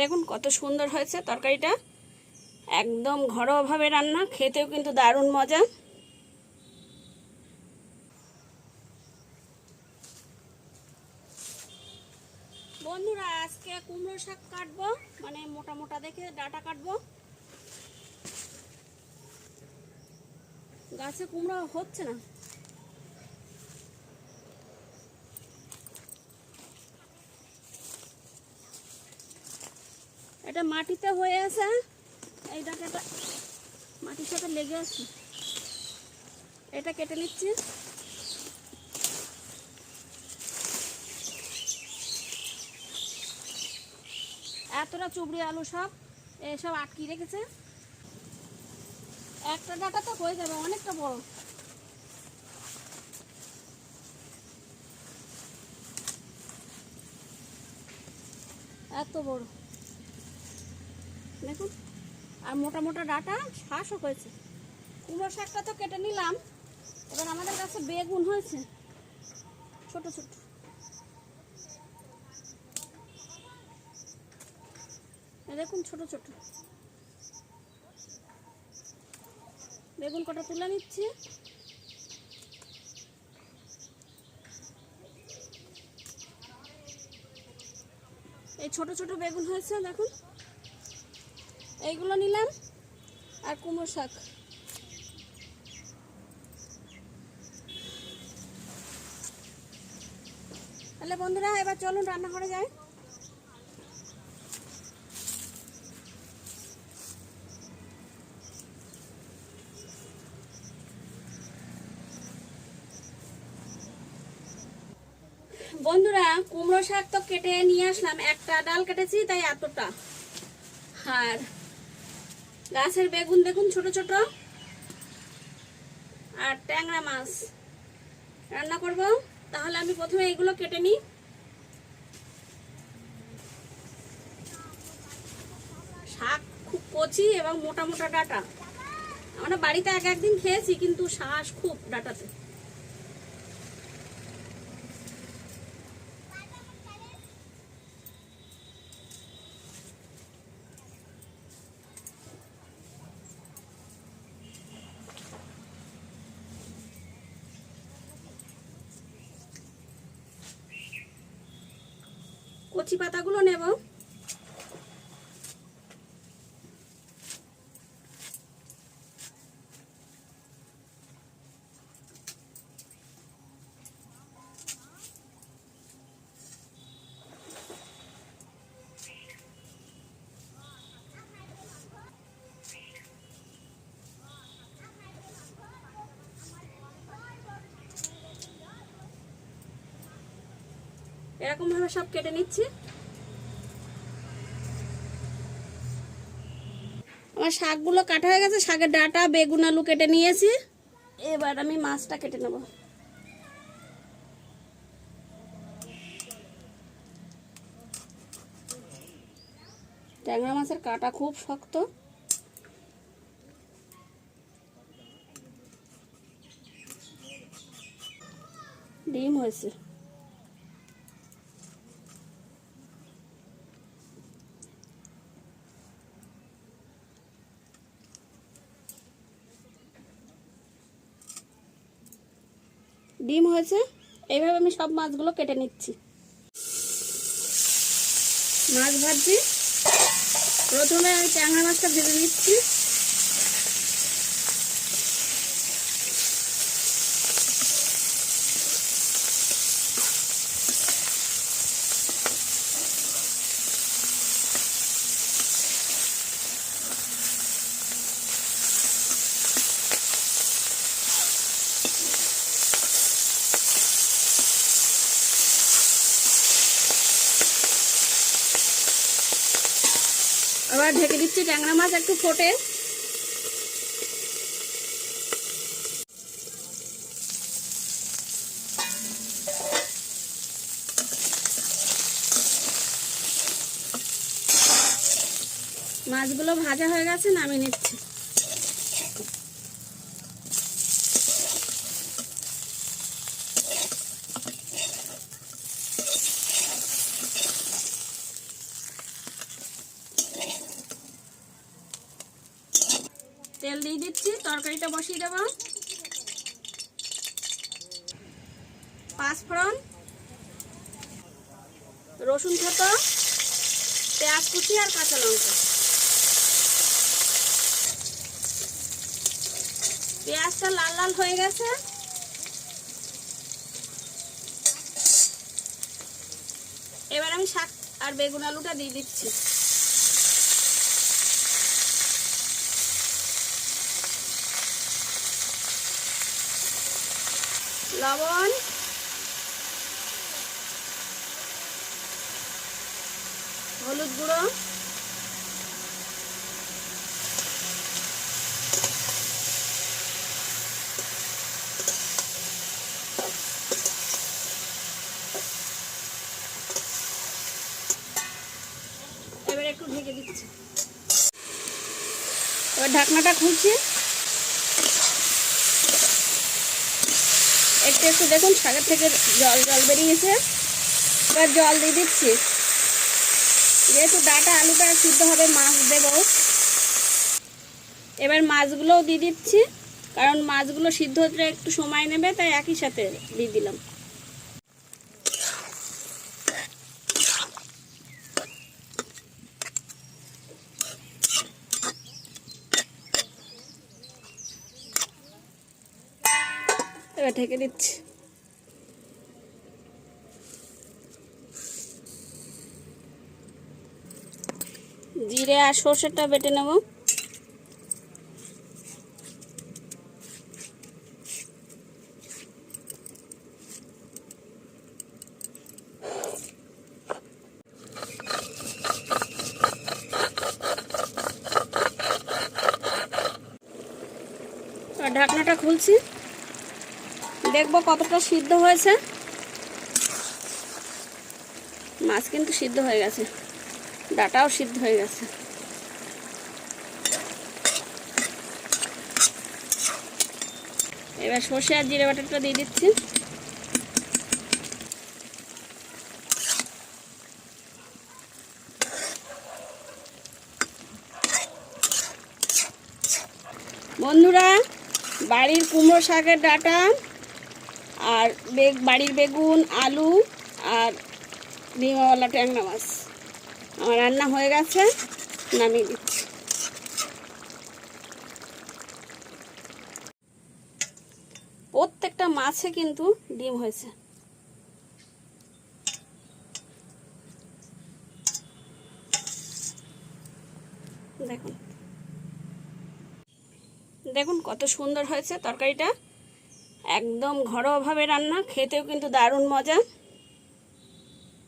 দেখুন কত সুন্দর হয়েছে তরকারিটা। একদম ঘরোয়াভাবে রান্না, খেতেও কিন্তু দারুণ মজা। বন্ধুরা, আজকে কুমড়ো শাক কাটবো মানে মোটা মোটা দেখে ডাটা কাটবো। গাছে কুমড়ো হচ্ছে না। এটা মাটিতে হয়ে আছে। এই ডাটাটা মাটির সাথে লেগে আছে। এটা কেটে নিচ্ছি। এতটা চুবড়ি আলু সব এসব আটকি রেখেছে। একটা ডাটা তো হয়ে যাবে, অনেকটা বড়। এত বড়। দেখুন। আর মোটা মোটা ডাটা শ্বাসও হয়েছে। কুমড়ো শাকটা তো কেটে নিলাম। এবার আমাদের কাছে বেগুন হয়েছে। ছোট ছোট। দেখুন, ছোট ছোট। বেগুন কটা তুলে নিচ্ছি। এই ছোট ছোট বেগুন হয়েছে, দেখুন। এইগুলো নিলাম আর কুমড়ো শাক। তাহলে বন্ধুরা, এবার চলুন রান্নাঘরে যাই। বন্ধুরা, কুমড়ো শাক তো কেটে নিয়ে আসলাম। একটা ডাল কেটেছি, তাই এতটা। আর গাছের বেগুন দেখুন, ছোট ছোট। আর ট্যাংরা মাছ। রান্না করব? তাহলে আমি প্রথমে এগুলো কেটে নিই। শাক খুব কচি এবং মোটা মোটা ডাটা। আমরা বাড়িতে এক একদিন খেয়েছি, কিন্তু শ্বাস খুব ডাটাতে। কচি পাতাগুলো নেব। এরকম ভাবে সব কেটে নিচ্ছি। আমার শাকগুলো কাটা হয়ে গেছে, শাকের ডাটা, বেগুন, আলু কেটে নিয়েছি। এবার আমি মাছটা কেটে নেব। ট্যাংরা মাছের কাটা খুব শক্ত। ডিম হয়েছে। ডিম হয়েছে, এইভাবে আমি সব মাছগুলো কেটে নিচ্ছি। মাছ ভাজছি, প্রথমে আমি ট্যাংরা মাছটা ভেজে নিচ্ছি। আবার ঢেকে দিচ্ছি ট্যাংরা মাছ একটু ফোটে। মাছগুলো ভাজা হয়ে গেছে নামিয়ে নিচ্ছি তেল দিয়ে দিচ্ছি তরকারিটা বসিয়ে দেবো। পাঁচফোড়ন, রসুন থেতো, পেঁয়াজ কুচি আর কাঁচা লঙ্কা। পেঁয়াজটা লাল লাল হয়ে গেছে। এবার আমি শাক আর বেগুন আলুটা দিয়ে দিচ্ছি। লবণ। হলুদ গুঁড়ো। এবার একটু ঢেকে দিচ্ছি। এবার ঢাকনাটা খুলছি একটু একটু দেখুন শাকের থেকে জল জল বেরিয়েছে। এবার জল দিয়ে দিচ্ছি। যেহেতু ডাটা আলুটা সিদ্ধ হবে, মাছ দেব। এবার মাছগুলোও দিয়ে দিচ্ছি, কারণ মাছগুলো সিদ্ধ হতে একটু সময় নেবে, তাই একই সাথে দিয়ে দিলাম। এবার ঢেকে দিচ্ছি। জিরে আর সর্ষেটা বেটে নেব। ঢাকনাটা খুলছি। দেখব কতটা সিদ্ধ হয়েছে। মাছ কিন্তু সিদ্ধ হয়ে গেছে। ডাটাও সিদ্ধ হয়ে গেছে। এবার সর্ষে আর জিরে বাটারটা দিয়ে দিচ্ছি। বন্ধুরা, বাড়ির কুমড়ো শাকের ডাটা আর বেগ বাড়ির বেগুন, আলু আর ডিমাওয়ালা ট্যাংরা মাছ। আমার রান্না হয়ে গেছে, নামিয়ে দিচ্ছি। প্রত্যেকটা মাছে কিন্তু ডিম হয়েছে। দেখুন। দেখুন কত সুন্দর হয়েছে তরকারিটা। একদম ঘরোয়াভাবে রান্না খেতেও কিন্তু দারুণ মজা।